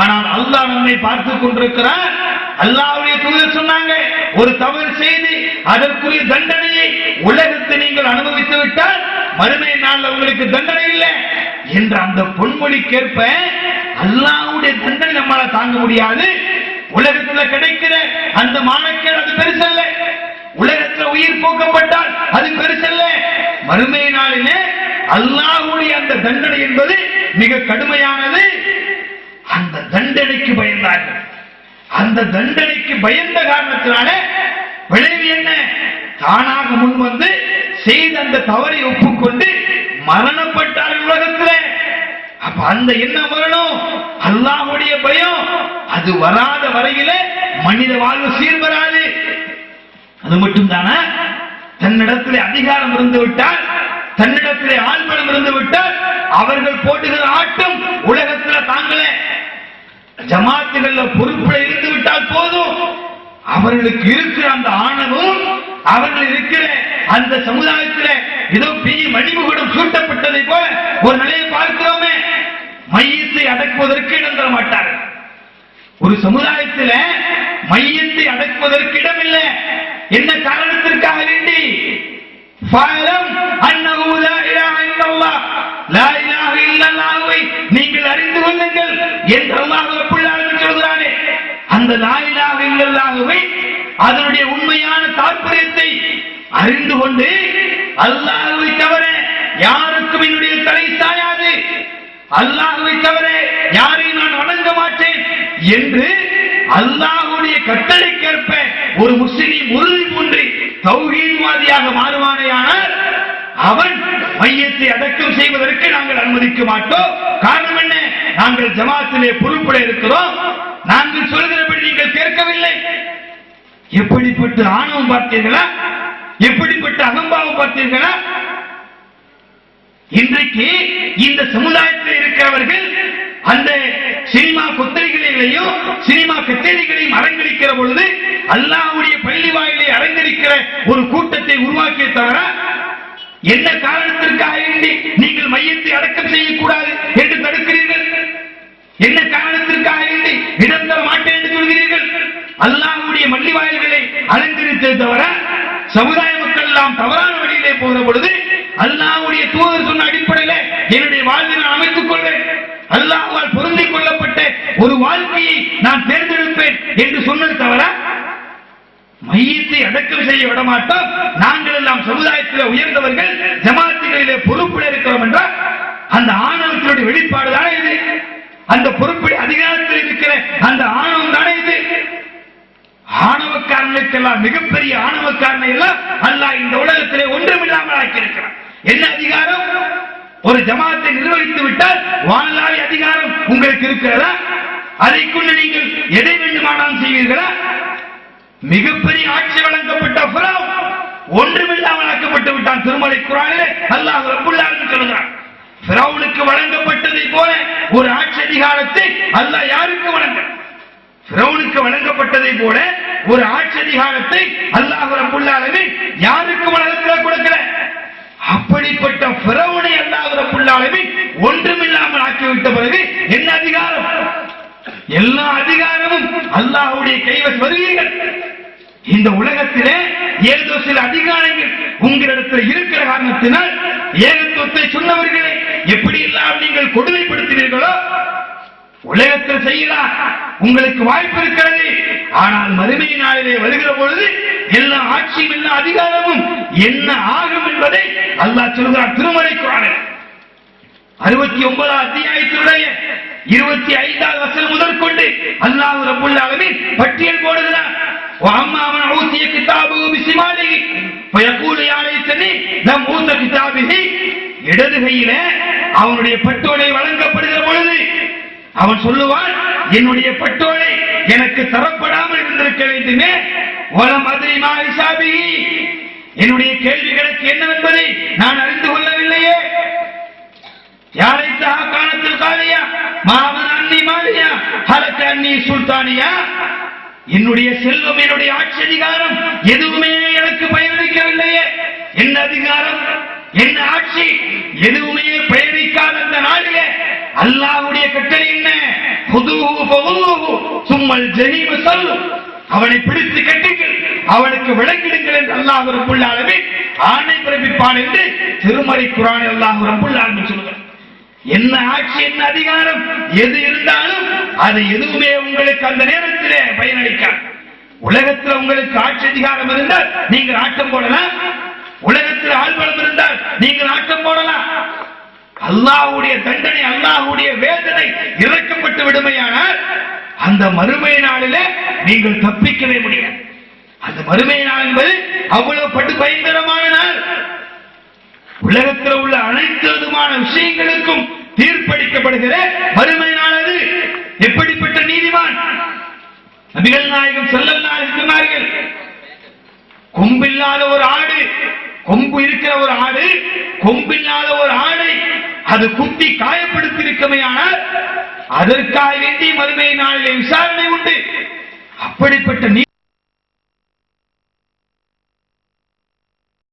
ஆனால் அல்லாஹ் நம்மை பார்த்து கொண்டிருக்கிறார். அல்லாவுடைய தூதர் சொன்னாங்க ஒரு தவறு செய்து அதற்குரிய தண்டனையை உலகத்தை நீங்கள் அனுபவித்து விட்டால் மறுமை நாள் உங்களுக்கு தண்டனை இல்லை என்ற அந்த பொன்மொழிக்கேற்ப அல்லாவுடைய தண்டனை நம்மளால தாங்க முடியாது. உலகத்துல கிடைக்கிற அந்த மானக்கேடு அது பெருசல்ல. உலகத்துல உயிர் போக்கப்பட்டால் அது பெருசல்ல. மறுமை நாளிலே அல்லாஹுடைய அந்த தண்டனை என்பது மிக கடுமையானது. தண்டனைக்கு பயந்தார்கள். அந்த தண்டனைக்கு பயந்த காரணத்தினால விளைவு என்ன? தானாக முன் வந்து செய்த அந்த தவறை ஒப்புக்கொண்டு மரணப்பட்டார்கள் உலகத்துல. அப்ப அந்த என்ன வரணும் அல்லாஹுடைய பயம். அது வராத வரையில மனித வாழ்வு சீர் வராது அது மட்டும் தானே தன்னிடத்திலே அதிகாரம் இருந்து விட்டால் தன்னிடத்திலே ஆள்படம் இருந்து விட்டால் அவர்கள் போட்டுகிற ஆட்டம் உலக ஜமாத்துகள்ல பொறுப்புல இருந்து விட்டால் போதும். அவர்களுக்கு இருக்கிற அந்த ஆணவம் அவர்கள் இருக்கிற அந்த சமுதாயத்துல ஏதோ பெரிய மணிமுகடம் சூட்டப்பட்டதை போல ஒரு நிலையை பார்க்கிறோமே. மையத்தை அடக்குவதற்கு இடம் தர மாட்டார் ஒரு சமுதாயத்தில் மையத்தை அடக்குவதற்கு இடமில்லை. என்ன காரணத்திற்காக வேண்டி? லா லா நீங்கள் அறிந்து கொள்ளுங்கள். என்று அந்த லா இலாஹ அதனுடைய உண்மையான தாற்பயத்தை அறிந்து கொண்டு அல்லாஹ்வை தவிர யாருக்கும் என்னுடைய தலை சாயாது. அல்லாஹ்வை தவிர யாரையும் நான் வணங்க மாட்டேன் என்று அல்லாஹுடைய கட்டளைக்கேற்ப ஒரு முஸ்லிம் உறுதி பூண்டு தௌஹீத்வாதியாக மாறுவானேயானால் அவன் மையத்தை அடக்கம் செய்வதற்கு நாங்கள் அனுமதிக்க மாட்டோம். காரணம் என்ன? நாங்கள் ஜமாத்திலே பொறுப்புல இருக்கிறோம். நாங்கள் சொல்கிற நீங்கள் கேட்கவில்லை எப்படிப்பட்ட ஆணவம் பார்த்தீர்களா? எப்படிப்பட்ட அகம்பாவம் பார்த்தீர்களா? இன்றைக்கு இந்த சமுதாயத்தில் இருக்கிறவர்கள் அந்த சினிமா கொத்தரிகளையும் சினிமா கச்சேரிகளையும் அலங்கரிக்கிற பொழுது அல்லாவுடைய பள்ளி வாயிலை அலங்கரிக்கிற ஒரு கூட்டத்தை உருவாக்கிய தவிர என்ன காரணத்திற்காக நீங்கள் மையத்தை அடக்கம் செய்யக்கூடாது என்று தடுக்கிறீர்கள்? என்ன காரணம் அல்லாஹ்வுடைய மல்லி வாயில்களை அலங்கரித்தது தவிர சமுதாய மக்கள் எல்லாம் தவறான வழியிலே போகிற பொழுது அல்லாஹ்வுடைய தூதர் சொன்ன அடிப்படையில என்னுடைய வாழ்வை நான் அமைத்துக் கொள்வேன். அல்லாஹ்வால் பொருந்திக் கொள்ளப்பட்ட ஒரு வாழ்க்கையை நான் தேர்ந்தெடுப்பேன் என்று சொன்னது தவிர மையத்தை அடக்கம் செய்ய விட மாட்டோம் நாங்கள் எல்லாம் சமுதாயத்தில் உயர்ந்தவர்கள் ஜமாத்துகளிலே பொறுப்பில் இருக்கிறோம் என்றால் அந்த ஆணவத்தினுடைய வெளிப்பாடுதான் இது? அந்த பொறுப்பில் அதிகாரத்தில் இருக்கிற அந்த ஆண ஆணவக்காரனுக்கெல்லாம் மிகப்பெரிய ஆணவக்காரனை எல்லாம் அல்லாஹ் இந்த உலகத்திலே ஒன்றுமில்லாமல் ஆக்கியிருக்கிறான். என்ன அதிகாரம்? ஒரு ஜமாத்தை நிர்வகித்து விட்டால் வாழ்நாள் அதிகாரம் உங்களுக்கு இருக்கிறதா? அதை கொண்டு நீங்கள் எதை வேண்டுமானாலும் செய்வீர்களா? மிகப்பெரிய ஆட்சி வழங்கப்பட்ட புறம் ஒன்றுமில்லாமல் ஆக்கப்பட்டு விட்டான். திருமலை குரானிலே அல்லாஹ் ரப்புல்லாவின் ஆலமீன் சொல்கிறான் வழங்கப்பட்டதை போல ஒரு ஆட்சி அதிகாரத்தை அல்லாஹ் யாருக்கு வழங்க ஃபிரௌனுக்கு வழங்கப்பட்டதை போல ஒரு ஆட்சி அதிகாரத்தை அல்லாஹ் ரப்புல் யாருக்கு வழங்கல கொடுக்கல. அப்படிப்பட்ட பிரவுனை அல்லாஹ் ரப்புல் ஒன்றுமில்லாமல் ஆக்கிவிட்ட பிறகு என்ன அதிகாரம்? எல்லா அதிகாரமும் அல்லாஹுடைய கைவசம் வருவீர்கள் இந்த உலகத்திலே ஏதோ சில அதிகாரங்கள் உங்களிடத்தில் இருக்கிற காரணத்தினால் ஏகத்துவத்தை சொன்னவர்களே எப்படி எல்லாம் நீங்கள் கொடுமைப்படுத்தினீர்களோ உலகத்தில் செய்யலாம் உங்களுக்கு வாய்ப்பு இருக்கிறது ஆனால் மறுமை நாளிலே வருகிற பொழுது எல்லா ஆட்சியும் எல்லா அதிகாரமும் என்ன ஆகும் என்பதை அல்லாஹ் சொல்கிறார் திருமலை குரானில் அறுபத்தி ஒன்பதாம் அத்தியாயத்தினுடைய இருபத்தி ஐந்தாவது வசனம் முதற்கொண்டு அல்லாஹ் ரப்புல் ஆலமீன் பட்டியல் போடுகிறார் وأما من أوتي كتابه بشماله فيقول يا ليتني لم أوت كتابه இடது கையில அவனுடைய பட்டோலை வழங்கப்படுகிற பொழுது அவன் சொல்லுவான் என்னுடைய பட்டோலை எனக்கு தரப்படாமல் இருந்திருக்க வேண்டுமே. வலம் அதிரிமா இசாபி. என்னுடைய கேள்விகளுக்கு என்னவென்பதை நான் அறிந்து கொள்ளவில்லையே. யாரைத்தா காணத்தில் காலியா? மாமன் மாலியா? ஹலக்க சுல்தானியா? என்னுடைய செல்வம் என்னுடைய ஆட்சி அதிகாரம் எதுவுமே எனக்கு பயனளிக்கவில்லையே. என்ன அதிகாரம்? என்ன ஆட்சி? எதுவுமே பயன் அல்லாவுடைய கட்டளை என்ன? சும்மல் ஜெனீவு சொல் அவனை பிடித்து கட்டுங்கள் அவனுக்கு விளங்கிடுங்கள் என்று அல்லாஹ் ரபுல் ஆலமின் ஆணை பிறப்பிப்பான் என்று திருமறை குரான் அல்லாஹ் ரபுல் சொல்லுங்கள் என்ன ஆட்சி என்ன அதிகாரம் எது இருந்தாலும் அது எதுவுமே உங்களுக்கு அந்த நேரத்திலே பயனளிக்காது. உலகத்தில் உங்களுக்கு ஆட்சி அதிகாரம் இருந்தால் நீங்கள் ஆட்டம் போடலாம். உலகத்தில் ஆழ்வளம் இருந்தால் நீங்கள் ஆட்டம் போடலாம். அல்லாஹ்வுடைய தண்டனை அல்லாஹ்வுடைய வேதனை இறக்கப்பட்டு விடுமையானால் அந்த மறுமை நாளிலே நீங்கள் தப்பிக்கவே முடியாது. அந்த மறுமை நாள் என்பது அவ்வளவு பட்டு பயங்கரமான நாள். உலகத்தில் உள்ள அனைத்து விதமான விஷயங்களுக்கும் தீர்ப்பளிக்கப்படுகிற மறுமை நாள் அது. எப்படிப்பட்ட நீதிமான்? நபிகள் நாயகம் செல்லல்லாஹு சொன்னார்கள் கொம்பில்லாத ஒரு ஆடு கொம்பு இருக்கிற ஒரு ஆடு கொம்பில்லாத ஒரு ஆடை அது குத்தி காயப்படுத்தி இருக்கமையானால் அதற்காக வேண்டி மறுமை நாளிலே விசாரணை உண்டு. அப்படிப்பட்ட நீ